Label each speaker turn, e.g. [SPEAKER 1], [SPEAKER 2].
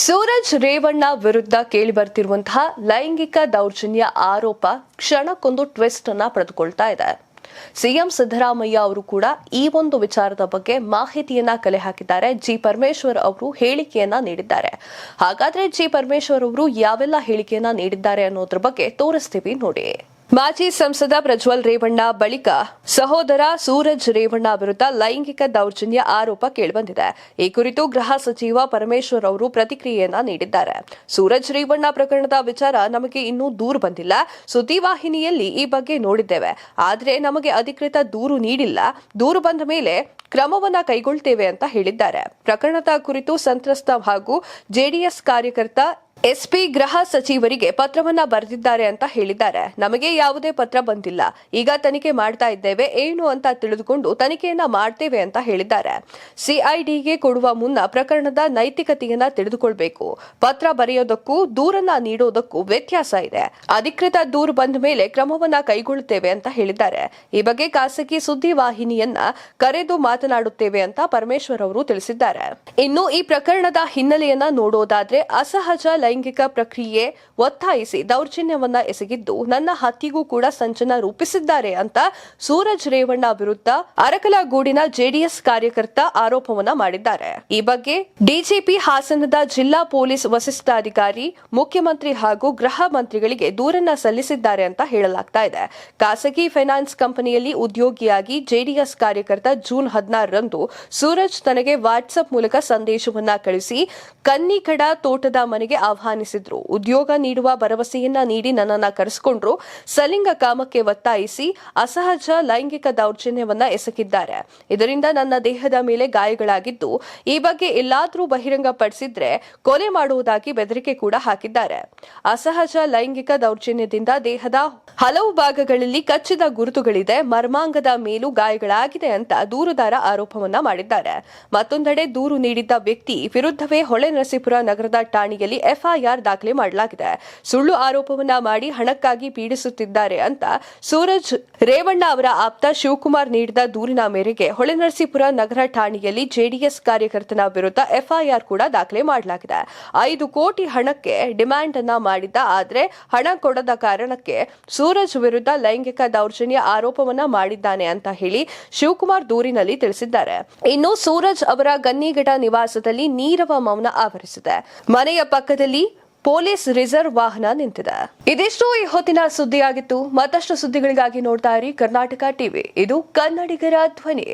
[SPEAKER 1] ಸೂರಜ್ ರೇವಣ್ಣ ವಿರುದ್ಧ ಕೇಳಿಬರ್ತಿರುವಂತಹ ಲೈಂಗಿಕ ದೌರ್ಜನ್ಯ ಆರೋಪ ಕ್ಷಣಕ್ಕೊಂದು ಟ್ವಿಸ್ಟ್ ಅನ್ನ ಪಡೆದುಕೊಳ್ತಾ ಇದೆ. ಸಿಎಂ ಸಿದ್ದರಾಮಯ್ಯ ಅವರು ಕೂಡ ಈ ಒಂದು ವಿಚಾರದ ಬಗ್ಗೆ ಮಾಹಿತಿಯನ್ನ ಕಲೆ ಹಾಕಿದ್ದಾರೆ. ಜಿ ಪರಮೇಶ್ವರ್ ಅವರು ಹೇಳಿಕೆಯನ್ನ ನೀಡಿದ್ದಾರೆ. ಹಾಗಾದ್ರೆ ಜಿ ಪರಮೇಶ್ವರ್ ಅವರು ಯಾವೆಲ್ಲ ಹೇಳಿಕೆಯನ್ನ ನೀಡಿದ್ದಾರೆ ಅನ್ನೋದ್ರ ಬಗ್ಗೆ ತೋರಿಸ್ತೀವಿ ನೋಡಿ. ಮಾಜಿ ಸಂಸದ ಪ್ರಜ್ವಲ್ ರೇವಣ್ಣ ಬಳಿಕ ಸಹೋದರ ಸೂರಜ್ ರೇವಣ್ಣ ವಿರುದ್ಧ ಲೈಂಗಿಕ ದೌರ್ಜನ್ಯ ಆರೋಪ ಕೇಳಿಬಂದಿದೆ. ಈ ಕುರಿತು ಗೃಹ ಸಚಿವ ಪರಮೇಶ್ವರ್ ಅವರು ಪ್ರತಿಕ್ರಿಯೆಯನ್ನ ನೀಡಿದ್ದಾರೆ. ಸೂರಜ್ ರೇವಣ್ಣ ಪ್ರಕರಣದ ವಿಚಾರ ನಮಗೆ ಇನ್ನೂ ದೂರು ಬಂದಿಲ್ಲ. ಸುದ್ದಿವಾಹಿನಿಯಲ್ಲಿ ಈ ಬಗ್ಗೆ ನೋಡಿದ್ದೇವೆ. ಆದರೆ ನಮಗೆ ಅಧಿಕೃತ ದೂರು ನೀಡಿಲ್ಲ. ದೂರು ಬಂದ ಮೇಲೆ ಕ್ರಮವನ್ನ ಕೈಗೊಳ್ತೇವೆ ಅಂತ ಹೇಳಿದ್ದಾರೆ. ಪ್ರಕರಣದ ಕುರಿತು ಸಂತ್ರಸ್ತ ಹಾಗೂ ಜೆಡಿಎಸ್ ಕಾರ್ಯಕರ್ತ ಎಸ್ಪಿ ಗೃಹ ಸಚಿವರಿಗೆ ಪತ್ರವನ್ನ ಬರೆದಿದ್ದಾರೆ ಅಂತ ಹೇಳಿದ್ದಾರೆ. ನಮಗೆ ಯಾವುದೇ ಪತ್ರ ಬಂದಿಲ್ಲ. ಈಗ ತನಿಖೆ ಮಾಡ್ತಾ ಇದ್ದೇವೆ. ಏನು ಅಂತ ತಿಳಿದುಕೊಂಡು ತನಿಖೆಯನ್ನ ಮಾಡ್ತೇವೆ ಅಂತ ಹೇಳಿದ್ದಾರೆ. ಸಿಐಡಿಗೆ ಕೊಡುವ ಮುನ್ನ ಪ್ರಕರಣದ ನೈತಿಕತೆಯನ್ನ ತಿಳಿದುಕೊಳ್ಬೇಕು. ಪತ್ರ ಬರೆಯೋದಕ್ಕೂ ದೂರನ್ನ ನೀಡೋದಕ್ಕೂ ವ್ಯತ್ಯಾಸ ಇದೆ. ಅಧಿಕೃತ ದೂರು ಬಂದ ಮೇಲೆ ಕ್ರಮವನ್ನ ಕೈಗೊಳ್ಳುತ್ತೇವೆ ಅಂತ ಹೇಳಿದ್ದಾರೆ. ಈ ಬಗ್ಗೆ ಖಾಸಗಿ ಸುದ್ದಿವಾಹಿನಿಯನ್ನ ಕರೆದು ಮಾತನಾಡುತ್ತೇವೆ ಅಂತ ಪರಮೇಶ್ವರ್ ಅವರು ತಿಳಿಸಿದ್ದಾರೆ. ಇನ್ನು ಈ ಪ್ರಕರಣದ ಹಿನ್ನೆಲೆಯನ್ನ ನೋಡೋದಾದ್ರೆ ಅಸಹಜ ಲೈಂಗಿಕ ಪ್ರಕ್ರಿಯೆ ಒತ್ತಾಯಿಸಿ ದೌರ್ಜನ್ಯವನ್ನ ಎಸಗಿದ್ದು ನನ್ನ ಹತ್ಯೆಗೂ ಕೂಡ ಸಂಚನ ರೂಪಿಸಿದ್ದಾರೆ ಅಂತ ಸೂರಜ್ ರೇವಣ್ಣ ವಿರುದ್ಧ ಅರಕಲಗೂಡಿನ ಜೆಡಿಎಸ್ ಕಾರ್ಯಕರ್ತ ಆರೋಪವನ್ನ ಮಾಡಿದ್ದಾರೆ. ಈ ಬಗ್ಗೆ ಡಿಜಿಪಿ ಹಾಸನದ ಜಿಲ್ಲಾ ಪೊಲೀಸ್ ವಸಿಷ್ಠಾಧಿಕಾರಿ, ಮುಖ್ಯಮಂತ್ರಿ ಹಾಗೂ ಗೃಹ ಮಂತ್ರಿಗಳಿಗೆ ದೂರನ್ನ ಸಲ್ಲಿಸಿದ್ದಾರೆ ಅಂತ ಹೇಳಲಾಗ್ತಾ ಇದೆ. ಖಾಸಗಿ ಫೈನಾನ್ಸ್ ಕಂಪನಿಯಲ್ಲಿ ಉದ್ಯೋಗಿಯಾಗಿ ಜೆಡಿಎಸ್ ಕಾರ್ಯಕರ್ತ ಜೂನ್ ಹದಿನಾರರಂದು ಸೂರಜ್ ತನಗೆ ವಾಟ್ಸ್ಆಪ್ ಮೂಲಕ ಸಂದೇಶವನ್ನ ಕಳಿಸಿ, ಕನ್ನಿಕಡ ತೋಟದ ಮನೆಗೆ ಆಹ್ವಾನಿಸಿದ್ರು. ಉದ್ಯೋಗ ನೀಡುವ ಭರವಸೆಯನ್ನ ನೀಡಿ ನನ್ನನ್ನ ಕರೆಸಿಕೊಂಡ್ರು. ಸಲಿಂಗ ಕಾಮಕ್ಕೆ ಒತ್ತಾಯಿಸಿ ಅಸಹಜ ಲೈಂಗಿಕ ದೌರ್ಜನ್ಯವನ್ನ ಎಸಕಿದ್ದಾರೆ ಇದರಿಂದ ನನ್ನ ದೇಹದ ಮೇಲೆ ಗಾಯಗಳಾಗಿದ್ದು, ಈ ಬಗ್ಗೆ ಎಲ್ಲಾದ್ರೂ ಬಹಿರಂಗಪಡಿಸಿದ್ರೆ ಕೊಲೆ ಮಾಡುವುದಾಗಿ ಬೆದರಿಕೆ ಕೂಡ ಹಾಕಿದ್ದಾರೆ. ಅಸಹಜ ಲೈಂಗಿಕ ದೌರ್ಜನ್ಯದಿಂದ ದೇಹದ ಹಲವು ಭಾಗಗಳಲ್ಲಿ ಕಚ್ಚಿದ ಗುರುತುಗಳಿದೆ. ಮರ್ಮಾಂಗದ ಮೇಲೂ ಗಾಯಗಳಾಗಿದೆ ಅಂತ ದೂರುದಾರ ಆರೋಪವನ್ನ ಮಾಡಿದ್ದಾರೆ. ಮತ್ತೊಂದೆಡೆ ದೂರು ನೀಡಿದ್ದ ವ್ಯಕ್ತಿ ವಿರುದ್ಧವೇ ಹೊಳೆನರಸೀಪುರ ನಗರದ ಠಾಣೆಯಲ್ಲಿ ಎಫ್ಐಆರ್ ದಾಖಲೆ ಮಾಡಲಾಗಿದೆ? ಸುಳ್ಳು ಆರೋಪವನ್ನ ಮಾಡಿ ಹಣಕ್ಕಾಗಿ ಪೀಡಿಸುತ್ತಿದ್ದಾರೆ ಅಂತ ಸೂರಜ್ ರೇವಣ್ಣ ಅವರ ಆಪ್ತ ಶಿವಕುಮಾರ್ ನೀಡಿದ ದೂರಿನ ಮೇರೆಗೆ ಹೊಳೆನರಸೀಪುರ ನಗರ ಠಾಣೆಯಲ್ಲಿ ಜೆಡಿಎಸ್ ಕಾರ್ಯಕರ್ತನ ವಿರುದ್ಧ ಎಫ್ಐಆರ್ ಕೂಡ ದಾಖಲೆ ಮಾಡಲಾಗಿದೆ. ಐದು ಕೋಟಿ ಹಣಕ್ಕೆ ಡಿಮ್ಯಾಂಡ್ ಅನ್ನ ಮಾಡಿದ್ದ ಆದ್ರೆ ಹಣ ಕೊಡದ ಕಾರಣಕ್ಕೆ ಸೂರಜ್ ವಿರುದ್ಧ ಲೈಂಗಿಕ ದೌರ್ಜನ್ಯ ಆರೋಪವನ್ನ ಮಾಡಿದ್ದಾನೆ ಅಂತ ಹೇಳಿ ಶಿವಕುಮಾರ್ ದೂರಿನಲ್ಲಿ ತಿಳಿಸಿದ್ದಾರೆ. ಇನ್ನು ಸೂರಜ್ ಅವರ ಗನ್ನಿಗಿಡ ನಿವಾಸದಲ್ಲಿ ನೀರವ ಮೌನ ಆವರಿಸಿದೆ. ಮನೆಯ ಪಕ್ಕದಲ್ಲಿ ಪೊಲೀಸ್ ರಿಸರ್ವ್ ವಾಹನ ನಿಂತಿದೆ. ಇದಿಷ್ಟು ಈ ಹೊತ್ತಿನ ಸುದ್ದಿಯಾಗಿತ್ತು. ಮತ್ತಷ್ಟು ಸುದ್ದಿಗಳಿಗಾಗಿ ನೋಡ್ತಾ ಇರಿ ಕರ್ನಾಟಕ ಟಿವಿ. ಇದು ಕನ್ನಡಿಗರ ಧ್ವನಿ.